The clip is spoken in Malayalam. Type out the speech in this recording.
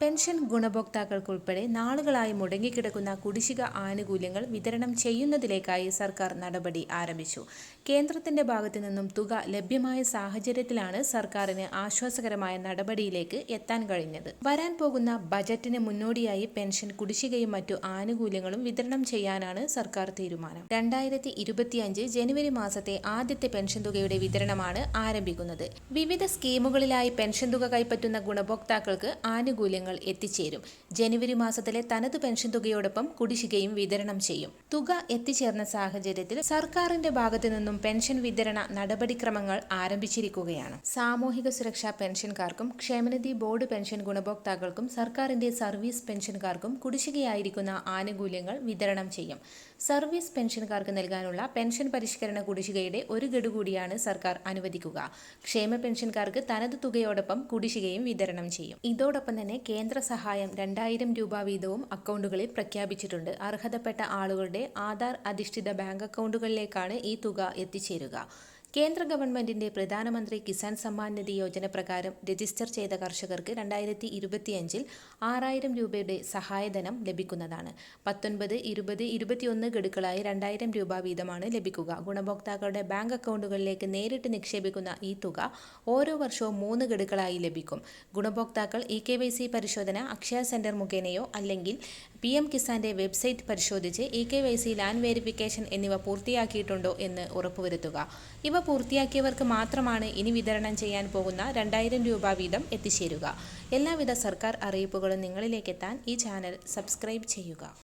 പെൻഷൻ ഗുണഭോക്താക്കൾക്കുൾപ്പെടെ നാളുകളായി മുടങ്ങിക്കിടക്കുന്ന കുടിശ്ശിക ആനുകൂല്യങ്ങൾ വിതരണം ചെയ്യുന്നതിലേക്കായി സർക്കാർ നടപടി ആരംഭിച്ചു. കേന്ദ്രത്തിന്റെ ഭാഗത്തു നിന്നും തുക ലഭ്യമായ സാഹചര്യത്തിലാണ് സർക്കാരിന് ആശ്വാസകരമായ നടപടിയിലേക്ക് എത്താൻ കഴിഞ്ഞത്. വരാൻ പോകുന്ന ബജറ്റിന് മുന്നോടിയായി പെൻഷൻ കുടിശ്ശികയും മറ്റു ആനുകൂല്യങ്ങളും വിതരണം ചെയ്യാനാണ് സർക്കാർ തീരുമാനം. രണ്ടായിരത്തി ജനുവരി മാസത്തെ ആദ്യത്തെ പെൻഷൻ തുകയുടെ വിതരണമാണ് ആരംഭിക്കുന്നത്. വിവിധ സ്കീമുകളിലായി പെൻഷൻ തുക കൈപ്പറ്റുന്ന ഗുണഭോക്താക്കൾക്ക് ആനുകൂല്യങ്ങൾ എത്തിച്ചേരും. ജനുവരി മാസത്തിലെ തനത് പെൻഷൻ തുകയോടൊപ്പം കുടിശ്ശികയും വിതരണം ചെയ്യും. തുക എത്തിച്ചേർന്ന സാഹചര്യത്തിൽ സർക്കാരിന്റെ ഭാഗത്തു നിന്നും പെൻഷൻ വിതരണ നടപടിക്രമങ്ങൾ ആരംഭിച്ചിരിക്കുകയാണ്. സാമൂഹിക സുരക്ഷാ പെൻഷൻകാർക്കും ക്ഷേമനിധി ബോർഡ് പെൻഷൻ ഗുണഭോക്താക്കൾക്കും സർക്കാരിന്റെ സർവീസ് പെൻഷൻകാർക്കും കുടിശ്ശികയായിരിക്കുന്ന ആനുകൂല്യങ്ങൾ വിതരണം ചെയ്യും. സർവീസ് പെൻഷൻകാർക്ക് നൽകാനുള്ള പെൻഷൻ പരിഷ്കരണ കുടിശ്ശികയുടെ ഒരു ഗഡു കൂടിയാണ് സർക്കാർ അനുവദിക്കുക. ക്ഷേമ പെൻഷൻകാർക്ക് തനത് തുകയോടൊപ്പം കുടിശ്ശികയും വിതരണം ചെയ്യും. ഇതോടൊപ്പം തന്നെ കേന്ദ്ര സഹായം രണ്ടായിരം രൂപ വീതവും അക്കൗണ്ടുകളിൽ പ്രഖ്യാപിച്ചിട്ടുണ്ട്. അർഹതപ്പെട്ട ആളുകളുടെ ആധാർ അധിഷ്ഠിത ബാങ്ക് അക്കൗണ്ടുകളിലേക്കാണ് ഈ തുക എത്തിച്ചേരുക. കേന്ദ്ര ഗവൺമെന്റിന്റെ പ്രധാനമന്ത്രി കിസാൻ സമ്മാൻ നിധി യോജന പ്രകാരം രജിസ്റ്റർ ചെയ്ത കർഷകർക്ക് രണ്ടായിരത്തി ഇരുപത്തിയഞ്ചിൽ ആറായിരം രൂപയുടെ സഹായധനം ലഭിക്കുന്നതാണ്. പത്തൊൻപത് ഇരുപത് ഇരുപത്തിയൊന്ന് ഗഡുക്കളായി രണ്ടായിരം രൂപ വീതമാണ് ലഭിക്കുക. ഗുണഭോക്താക്കളുടെ ബാങ്ക് അക്കൗണ്ടുകളിലേക്ക് നേരിട്ട് നിക്ഷേപിക്കുന്ന ഈ തുക ഓരോ വർഷവും മൂന്ന് ഗഡുക്കളായി ലഭിക്കും. ഗുണഭോക്താക്കൾ ഇ കെ വൈ സി പരിശോധന അക്ഷയ സെന്റർ മുഖേനയോ അല്ലെങ്കിൽ പി എം കിസാന്റെ വെബ്സൈറ്റ് പരിശോധിച്ച് E K Y C land verification എന്നിവ പൂർത്തിയാക്കിയിട്ടുണ്ടോ എന്ന് ഉറപ്പുവരുത്തുക. ഇവ പൂർത്തിയാക്കിയവർക്ക് മാത്രമാണ് ഇനി വിതരണം ചെയ്യാൻ പോകുന്ന രണ്ടായിരം രൂപ വീതം എത്തിച്ചേരുക. എല്ലാവിധ സർക്കാർ അറിയിപ്പുകളും നിങ്ങളിലേക്കെത്താൻ ഈ ചാനൽ സബ്സ്ക്രൈബ് ചെയ്യുക.